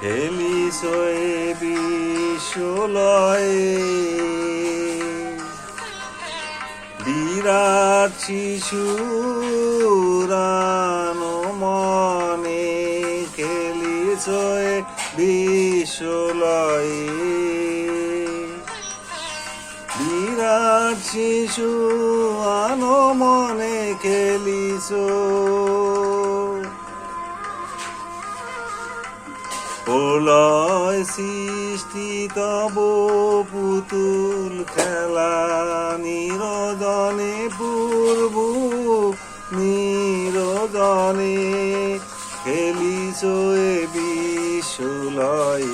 খেলিছ এ বিশ্বলয়ে। বিরাট শিশুরান মনে খেলিছ এ বিশ্বলয়ে। বিরাট শিশু আনো মনে খেলিছ। প্রলয় সৃষ্টি তব পুতুল খেলা নিরজনে পূর্ব নিরজনে খেলিছ এ বিশ্বলয়।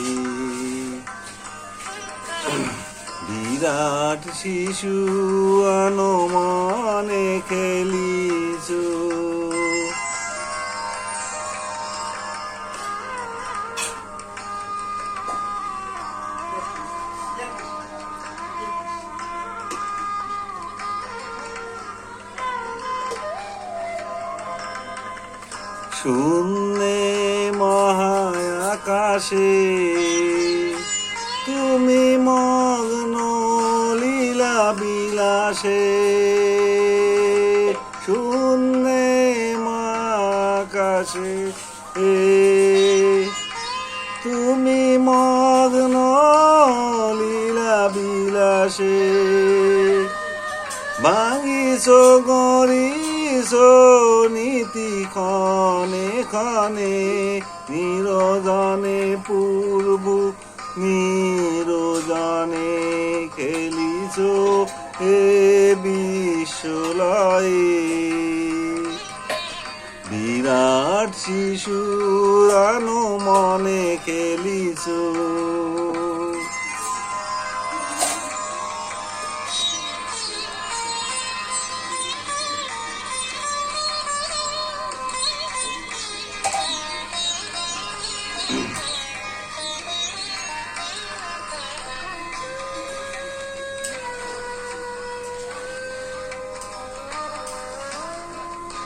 বিরাট শিশু শূন্যে মহাকাশে তুমি মগ্ন লীলা বিলাসে শূন্যে মহাকাশে এ তুমি মগ্ন লীলা বিলাসে ভাঙিছ গরিছ নীতি খনে খনে নিরজনে পূর্ব নিরজনে খেলিছ হে বিশ্বলয়ে। বিরাট শিশুর মনে খেলিছ।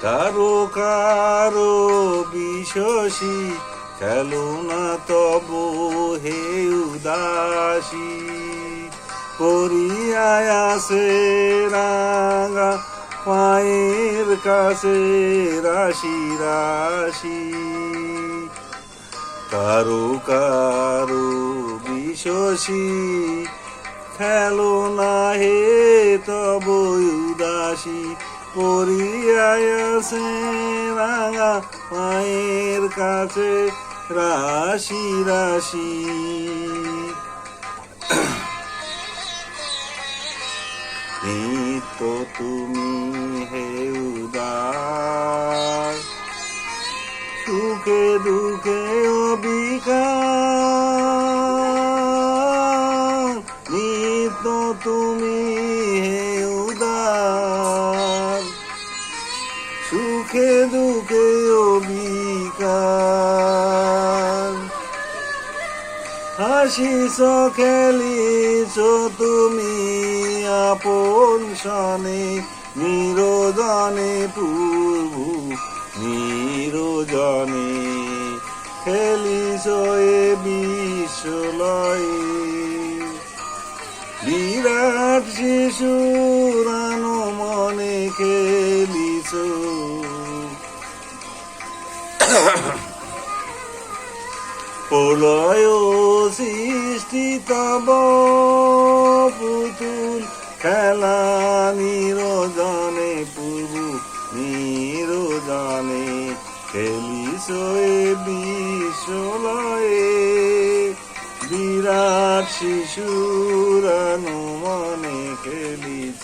কারও কারও বিশ্বসী খেলো না তব হে উদাসী। করিয়ায় রাঙা পায়ের কাছে রাশি রাশি। কারও কারও বিশ্বসী খেলো না হে তব উদাসী। পরিয়াছে রাঙা মায়ের কাছে রাশি রাশি। নিত্য তুমি সুখে দুঃখে অবিকার হাসিছ খেলিছ তুমি আপন সনে নিরোজনে পূর্ব, নিরোজনে খেলিছ এ বিশ্বলয়ে। বিরাট শিশুরান মনে খেলিছ প্রলয় সৃষ্টি তব পুতুল খেলা নিরজনে পূর্ব নিরজনে খেলিছ এ বিশ্বলয়ে। বিরাট শিশুরানু মনে খেলিছ